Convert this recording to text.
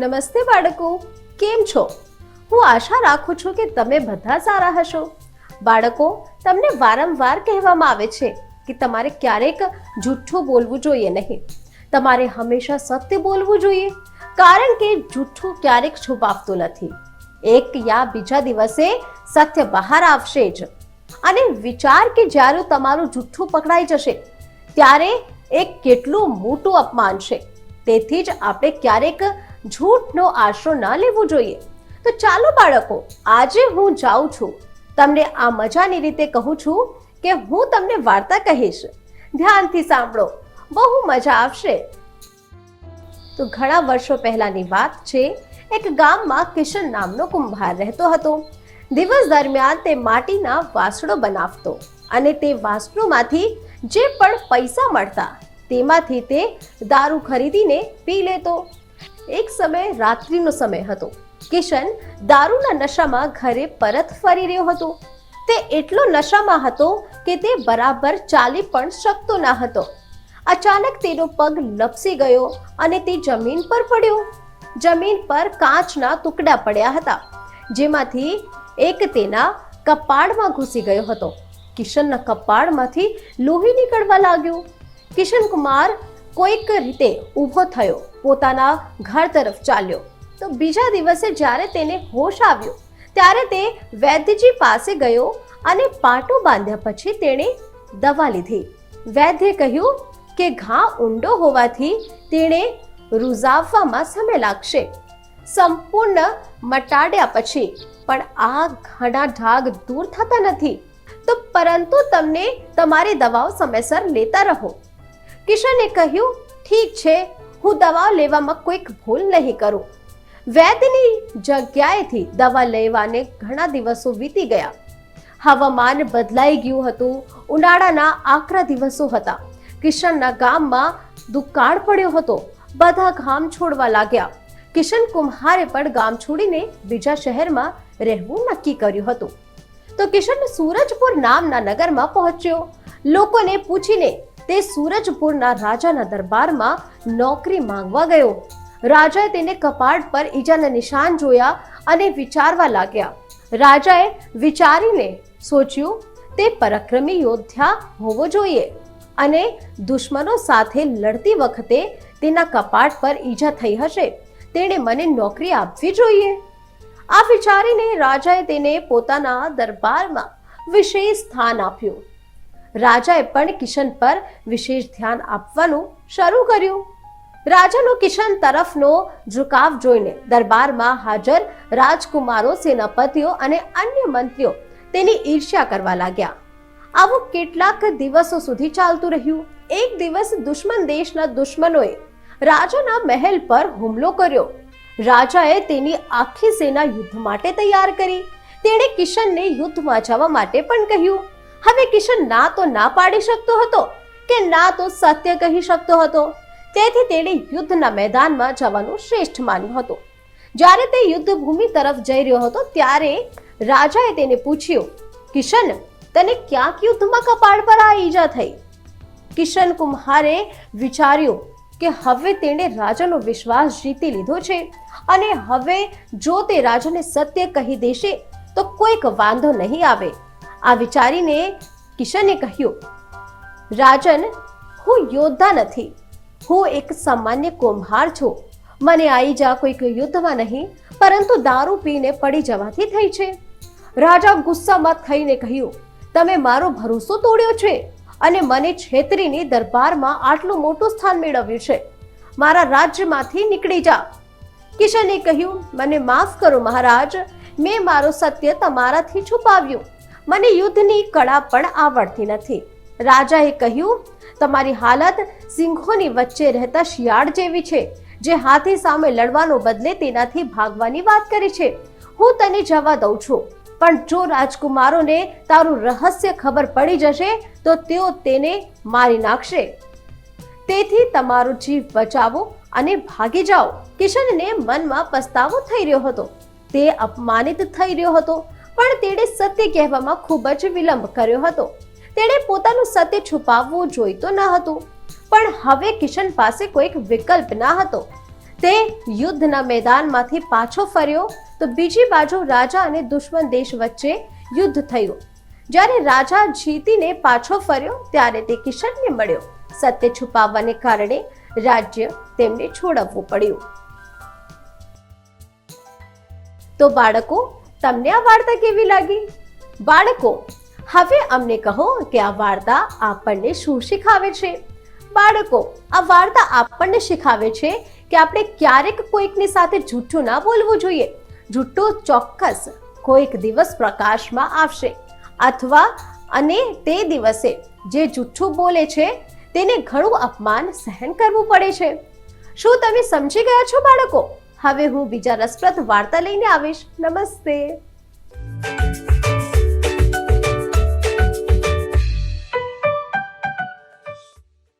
નમસ્તે બાળકો, કેમ છો? હું આશા રાખું છું કે તમે બધા સારા હશો. બાળકો, તમને વારંવાર કહેવામાં આવે છે કે તમારે ક્યારેક જૂઠું બોલવું જોઈએ નહીં. તમારે હંમેશા સત્ય બોલવું જોઈએ, કારણ કે જૂઠું ક્યારેક છુપાવતું નથી. એક યા બીજા દિવસે સત્ય બહાર આવશે જ. અને વિચાર કે જ્યારે તમારું જૂઠું પકડાઈ જશે, ત્યારે એક કેટલું મોટું અપમાન છે. તેથી જ આપણે ક્યારેક જૂઠનો આશરો ન લેવો જોઈએ. તો ચાલો બાળકો, આજે હું જાઉં છું. તમને આ મજાની રીતે કહું છું કે હું તમને વાર્તા કહીશ. ધ્યાનથી સાંભળો, બહુ મજા આવશે. તો ઘણા વર્ષો પહેલાની વાત છે, એક ગામમાં કિશન નામનો કુંભાર રહેતો હતો. દિવસ દરમિયાન તે માટીના વાસણો બનાવતો અને તે વાસણોમાંથી જે પણ પૈસા મળતા તેમાંથી તે દારૂ ખરીદીને પી લેતો. એક સમય, રાત્રિનો સમય હતો. કિશન દારૂના નશામાં ઘરે પરત ફરી રહ્યો હતો. તે એટલો નશામાં હતો કે તે બરાબર ચાલી પણ શકતો ન હતો. અચાનક તેનો પગ લપસી ગયો અને તે જમીન પર પડ્યો. જમીન પર કાચના ટુકડા પડ્યા હતા, જેમાંથી એક તેના કપાળમાં ઘૂસી ગયો હતો. કિશનના કપાળમાંથી લોહી નીકળવા લાગ્યું. કિશન કુમાર કોઈક રીતે ઊભો થયો, પોતાના ઘર તરફ ચાલ્યો. તો બીજા દિવસે જ્યારે તેને હોશ આવ્યો, ત્યારે તે વૈદ્યજી પાસે ગયો અને પાટો બાંધ્યા પછી તેણે દવા લીધી. વૈદ્યે કહ્યું કે ઘા ઊંડો હોવાથી તેણે રૂઝાવવામાં સમય લાગશે. સંપૂર્ણ મટાડ્યા પછી, પણ આ ઘણા ઢાગ દૂર થતા નથી. તો પરંતુ તમને તમારી દવાઓ સમયસર લેતા રહો. કિશને કહ્યું, ઠીક છે, હું દવા લેવામાં કોઈક ભૂલ નહીં કરું. વૈદ્યની જગ્યાએથી દવા લેવાને ઘણા દિવસો વીતી ગયા. હવામાન બદલાઈ ગયું હતું, ઉનાળાના આકરા દિવસો હતા. કિશનના ગામમાં દુકાળ પડ્યો હતો, બધા ગામ છોડવા લાગ્યા. કિશન કુમ્હારે પણ ગામ છોડીને બીજા શહેરમાં રહેવું નક્કી કર્યું હતું. તો કિશન સૂરજપુર નામના નગરમાં પહોંચ્યો. લોકોને પૂછીને તે સૂરજપુરના રાજાના દરબારમાં નોકરી માંગવા ગયો. રાજાએ તેને કપાળ પર ઈજાના નિશાન જોયા અને વિચારવા લાગ્યા. રાજાએ વિચારીને સોચ્યું, તે પરાક્રમી યોદ્ધા હોવો જોઈએ અને દુશ્મનો સાથે લડતી વખતે તેના કપાળ પર ઈજા થઈ હશે. તેણે મને નોકરી આપવી જોઈએ. આ વિચારીને રાજાએ તેને પોતાના દરબારમાં વિશેષ સ્થાન આપ્યું. રાજાએ પણ કિશન પર વિશેષ ધ્યાન આપવાનું શરૂ કર્યું. રાજાનો કિશન તરફનો ઝુકાવ જોઈને દરબારમાં હાજર રાજકુમારો, સેનાપતિઓ અને અન્ય મંત્રીઓ તેની ઈર્ષ્યા કરવા લાગ્યા. આવું કેટલાક દિવસો સુધી ચાલતું રહ્યું. એક દિવસ દુશ્મન દેશના દુશ્મનોએ રાજાના મહેલ પર હુમલો કર્યો. રાજાએ તેની આખી સેના યુદ્ધ માટે તૈયાર કરી. તેણે કિશનને યુદ્ધમાં જવા માટે પણ કહ્યું. હવે કિશન ના તો ના પાડી શકતો હતો કે ના તો સત્ય કહી શકતો હતો. તેથી તેણે યુદ્ધના મેદાનમાં જવાનું શ્રેષ્ઠ માન્યું હતું. જ્યારે તે યુદ્ધ ભૂમિ તરફ જઈ રહ્યો હતો ત્યારે રાજાએ તેને પૂછ્યું, કિશન, તને ક્યાંક યુદ્ધમાં કપાળ પર આ ઈજા થઈ? કિશન કુમ્હારે વિચાર્યું કે હવે તેણે રાજાનો વિશ્વાસ જીતી લીધો છે અને હવે જો તે રાજાને સત્ય કહી દેશે, તો કોઈક વાંધો નહીં આવે. આ વિચારીને કિશને કહ્યું, રાજન, હું યોદ્ધા નથી. હું એક સામાન્ય કુંભાર છું. મને આ ઈજા કોઈક યુદ્ધમાં નહીં, પરંતુ દારૂ પીને પડી જવાથી થઈ છે. રાજા ગુસ્સામાં થઈને કહ્યું, તમે મારો ભરોસો તોડ્યો છે અને મને છેતરીની દરબારમાં આટલું મોટું સ્થાન મેળવ્યું છે. મારા રાજ્યમાંથી નીકળી જા. કિશને કહ્યું, મને માફ કરો મહારાજ. મેં મારો સત્ય તમારાથી છુપાવ્યું. મને યુદ્ધની કળા પણ આવડતી નથી. રાજાએ કહ્યું, તમારી હાલત સિંહોની વચ્ચે રહેતા શિયાળ જેવી છે, જે હાથી સામે લડવાનો બદલે તેનાથી ભાગવાની વાત કરે છે. હું તને જવા દઉં છું. પણ જો રાજકુમારોને તારું રહસ્ય ખબર પડી જશે, તો તેઓ તેને મારી નાખશે. તેથી તમારો જીવ બચાવો અને ભાગી જાઓ. કિશનને મનમાં પસ્તાવો થઈ રહ્યો હતો. તે અપમાનિત થઈ રહ્યો હતો. પણ તેણે સત્ય કહેવામાં ખૂબ જ વિલંબ કર્યો હતો. તેણે પોતાનું સત્ય છુપાવવું જોઈતો ન હતું. પણ હવે કિશન પાસે કોઈક વિકલ્પ ન હતો. તે યુદ્ધના મેદાનમાંથી પાછો ફર્યો તો બીજી બાજુ રાજા અને દુશ્મન દેશ વચ્ચે યુદ્ધ થયું. જ્યારે રાજા જીતીને પાછો ફર્યો ત્યારે તે કિશનને મળ્યો. સત્ય છુપાવવાને કારણે રાજ્ય તેમને છોડવવું પડ્યું. તો બાળકો તમને આ વાર્તા કેવી લાગી? બાળકો, હવે અમને કહો કે આ વાર્તા આપણને શું શીખાવે છે? બાળકો, આ વાર્તા આપણને શીખાવે છે કે આપણે ક્યારેક કોઈકની સાથે જૂઠું ના બોલવું જોઈએ. જૂઠું ચોક્કસ કોઈક દિવસ પ્રકાશમાં આવશે. અથવા, અને તે દિવસે જે જૂઠું બોલે છે, તેને ઘણું અપમાન સહન કરવું પડે છે. શું તમે સમજી ગયા છો બાળકો? હવે હું બીજા રસપ્રદ વાર્તા લઈને આવીશ. નમસ્તે.